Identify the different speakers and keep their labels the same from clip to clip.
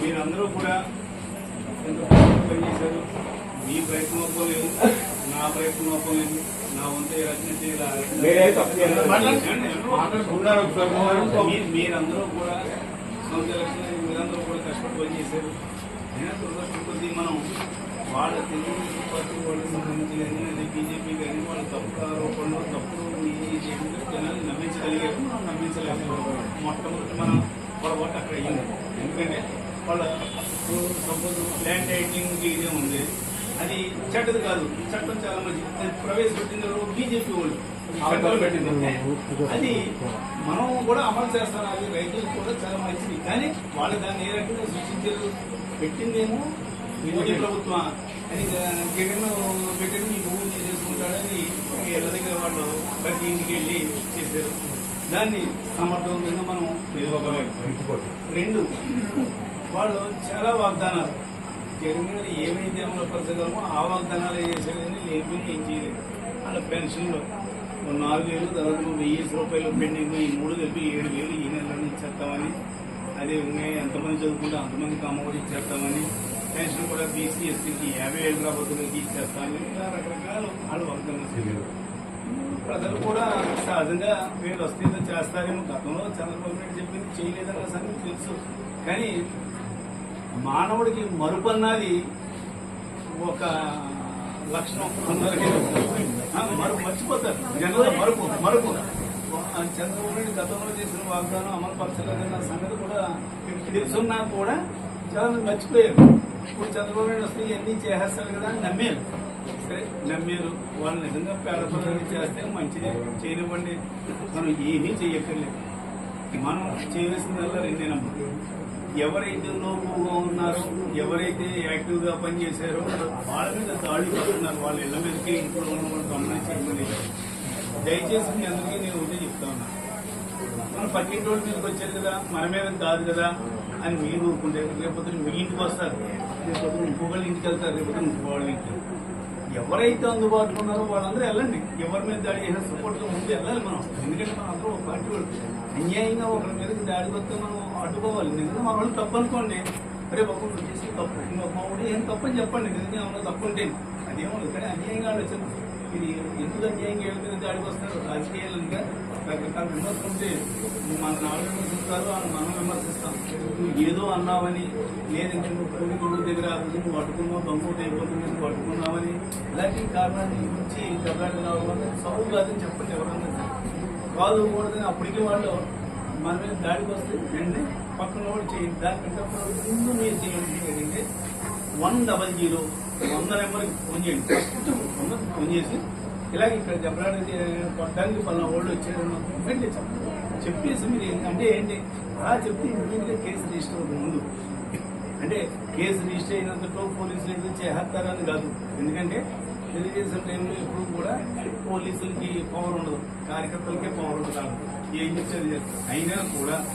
Speaker 1: మీరందరూ కూడా పనిచేశారు మీ ప్రయత్నం ఒప్పుకోలేదు నా ప్రయత్నం ఒప్పుకోలేదు నా వంతు ఏ రచన
Speaker 2: తప్పు
Speaker 1: మీరందరూ కూడా సొంత ఎలక్షన్ మీరందరూ కూడా కష్టపడి పనిచేశారు. అయినా దురదృష్టం కొద్దీ మనం వాళ్ళ తెలుగుదేశం పార్టీ వాళ్ళకి సంబంధించి కానీ అది బీజేపీ కానీ వాళ్ళ తప్పుడు ఆరోపణలు తప్పుడు జనాలు నమ్మించగలిగారు. మనం నమ్మించలేము మొట్టమొదటి మనం పొరపాటు అక్కడ అయ్యింది. ఎందుకంటే వాళ్ళ సపోజ్ ల్యాండ్ టైటింగ్ ఇదే ఉంది. అది చెడ్డది కాదు. చట్టం చాలా మంచిది. అది ప్రవేశపెట్టింది బీజేపీ వాళ్ళు అది మనం కూడా అమలు చేస్తాం అది రైతులకు కూడా చాలా మంచిది. కానీ వాళ్ళు దాన్ని ఏ రకంగా సృష్టించారు? పెట్టిందేమో మోదీ ప్రభుత్వం. అని జగన్ పెట్టింది మీ భూమి చేసుకుంటాడని ఇళ్ళ దగ్గర వాళ్ళు ప్రతి ఇంటికి వెళ్ళి చేశారు. దాన్ని సమర్థవంతంగా మనం రెండు వాళ్ళు చాలా వాగ్దానాలు. జగన్ మీద ఏమైతే అమలుపరచగలమో ఆ వాగ్దానాలు ఏం చేశారు కానీ ఏం చేయలేదు. వాళ్ళ పెన్షన్లు నాలుగు వేలు తర్వాత వెయ్యి రూపాయలు పెండింగ్ ఈ మూడు కలిపి ఏడు వేలు ఈ నెలలో ఇచ్చేస్తామని. అదే ఉన్నాయి ఎంతమంది చదువుకుంటే అంతమందికి అమ్మఒడి ఇచ్చేస్తామని. పెన్షన్ కూడా బీసీ ఎస్టీకి యాభై ఏళ్ళు రాబోతులకి ఇచ్చేస్తామని ఇలా రకరకాల వాళ్ళు వాగ్దానం చేయలేదు ప్రజలు కూడా సహజంగా వీళ్ళు వస్తే ఏదో చేస్తారేమో గతంలో చంద్రబాబు నాయుడు చెప్పింది చేయలేదన్న సంగతి తెలుసు. కానీ మానవుడికి మరుపు అన్నది ఒక లక్షణం అందరికీ మరుపు మర్చిపోతారు. జనంలో మరుపు మరుపు. చంద్రబాబు నాయుడు గతంలో చేసిన వాగ్దానం అమలు పరచలేదన్న సంగతి కూడా తెలుసున్నా కూడా చాలా మర్చిపోయారు. ఇప్పుడు చంద్రబాబు నాయుడు వస్తే ఇవన్నీ చేసేస్తారు కదా అని నమ్మారు. సరే నమ్మారు వాళ్ళు నిజంగా పేద చేస్తే మంచిదే చేయనివ్వండి. మనం ఏమీ చేయక్కర్లేదు మనం చేయవలసిందల్లా రెండేనమ్మా ఎవరైతే లోపుగా ఉన్నారో ఎవరైతే యాక్టివ్గా పనిచేశారో వాళ్ళ మీద దాడి పడుతున్నారు వాళ్ళ ఇళ్ళ మీదకి ఇంట్లో ఉన్న గమనించమని దయచేసి మీ అందరికీ నేను ఒకటి చెప్తా ఉన్నా. పక్కింటి వాళ్ళ మీదకి వచ్చారు కదా మన మీద కాదు కదా అని మీరు ఊరుకుంటే రేపొద్దున మీ ఇంటికి వస్తారు. రేపొద్దున ఇంకొకళ్ళ ఇంటికి వెళ్తారు రేపొద్దున ఇంకో వాళ్ళ ఇంటికి. ఎవరైతే అందుబాటులో ఉన్నారో వాళ్ళందరూ వెళ్ళండి. ఎవరి మీద దాడి చేసిన సపోర్ట్గా ముందు వెళ్ళాలి మనం. ఎందుకంటే మనం అందరూ ఒక పార్టీ వాళ్ళు. అన్యాయంగా ఒకరి మీదకి దాడి వస్తే మనం అడ్డుకోవాలి నిజంగా మన వాళ్ళు తప్పు అనుకోండి. అరే బాబు నువ్వు చేసి తప్పు. ఇంకొక మా ఏం తప్పు అని చెప్పండి. నిజంగా ఏమన్నా తప్పు ఉంటే. అదేమో ఇక్కడ అన్యాయంగా ఆలోచన. ఇది ఎందుకు అన్యాయం ఏళ్ళ దాడికి వస్తారు. రాజకీయాలుగా రకరకాల విమర్శలు ఉంటే మన నాలుగు విమర్శిస్తారు మనం విమర్శిస్తాం. నువ్వు ఏదో అన్నావని లేదంటే నువ్వు కూడి కొడుకు దగ్గర నువ్వు పట్టుకున్నావు దొంగోటి అయిపోతుంది నువ్వు పట్టుకున్నావని ఇలాంటి కారణాన్ని ఇచ్చి దెబ్బలాట సౌ కాదని చెప్పండి ఎవరన్నా. కాదు కూడదని వాళ్ళు మన మీద దాడికి వస్తే వెంటనే పక్కన వాళ్ళు చేయండి దానికంటే ముందు మీరు చేయండి. అంటే వన్ డబల్ జీరో వంద నెంబర్కి ఫోన్ చేయండి. ఫస్ట్ కోసం ఫోన్ చేసి ఇలాగ ఇక్కడ దెబ్బలాట కొట్టడానికి పలానా వాళ్ళు వచ్చారని కంప్లైంట్ చెప్పండి చెప్పేసి మీరు ఏంటి- అంటే ఏంటి? అలా చెప్తే ఇమీడియట్గా కేసు రిజిస్టర్ అవుతుంది ముందు. అంటే కేసు రిజిస్టర్ అయినంతలో పోలీసులు ఏదో చేస్తారని కాదు. ఎందుకంటే తెలియజేసిన టైంలో ఎప్పుడు కూడా పోలీసులకి పవర్ ఉండదు. కార్యకర్తలకే పవర్ ఉండదు ఏం చెప్తే చేస్తారు. అయినా కూడా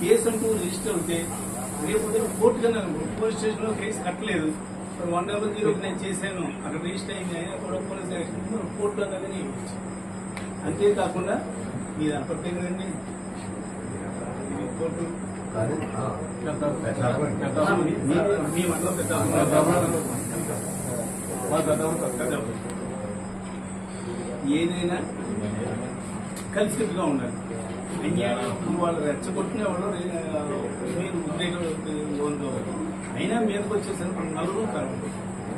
Speaker 1: కేసు అంటూ రిజిస్టర్ అవుతే రేపు కోర్టు కన్నా పోలీస్ స్టేషన్లో కేసు కట్టలేదు. ఇప్పుడు వన్ డబల్ జీరో నేను చేశాను అక్కడ రిజిస్టర్ అయింది అయినా కూడా పోలీస్ యాక్షన్ కోర్టులో అనేది ఇవ్వచ్చు అంతేకాకుండా కోర్టు మీ- మండలం పెద్ద పెద్ద. ఏదైనా కలిసికట్టుగా ఉండాలి అన్యాయం వాళ్ళు రెచ్చగొట్టిన వాళ్ళు మీరు ఉద్రేకం ఉందో అయినా మీదకి వచ్చేసరికి నలుగురు కాదు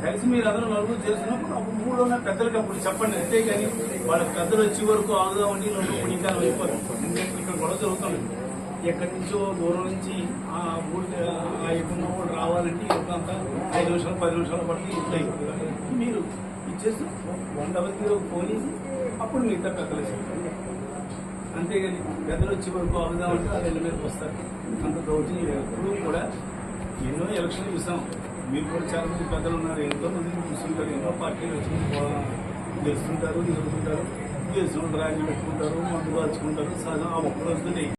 Speaker 1: కలిసి మీరు అందరూ నలుగురు చేసినప్పుడు అప్పుడు మూడు ఉన్న పెద్దలకి అప్పుడు చెప్పండి. అంతేగాని వాళ్ళ పెద్దలు వచ్చే వరకు ఆగుదామండి నలుగురు ఇంకా అయిపోరు ఇక్కడ గొడవ జరుగుతుంది. ఎక్కడి నుంచో దూరం నుంచి ఆ ఊరి ఆ ఎక్కువ వాళ్ళు రావాలంటే ఇదంతా ఐదు నిమిషాలు పది నిమిషాలు పడితే ఇట్లా అయిపోతుంది. మీరు ఇచ్చేసి వన్ డబల్ జీరో ఫోన్ చేసి అప్పుడు మిగతా పెద్దలు చెప్పండి అంతేగాని పెద్దలు వచ్చే వరకు ఆగుదామంటే వాళ్ళు ఇళ్ళ మీదకి వస్తారు. అంత దౌర్జన్యం ఎప్పుడు కూడా ఎన్నో ఎలక్షన్లు చూసాం. మీరు కూడా చాలా మంది పెద్దలు ఉన్నారు. ఎంతో మంది చూస్తుంటారు. ఎన్నో పార్టీలు వచ్చి గెలుస్తుంటారు నిలుస్తుంటారు గెలిచిన రాజీ పెట్టుకుంటారు మందు కాల్చుకుంటారు. సహజం ఆ ఒక్క రోజుతో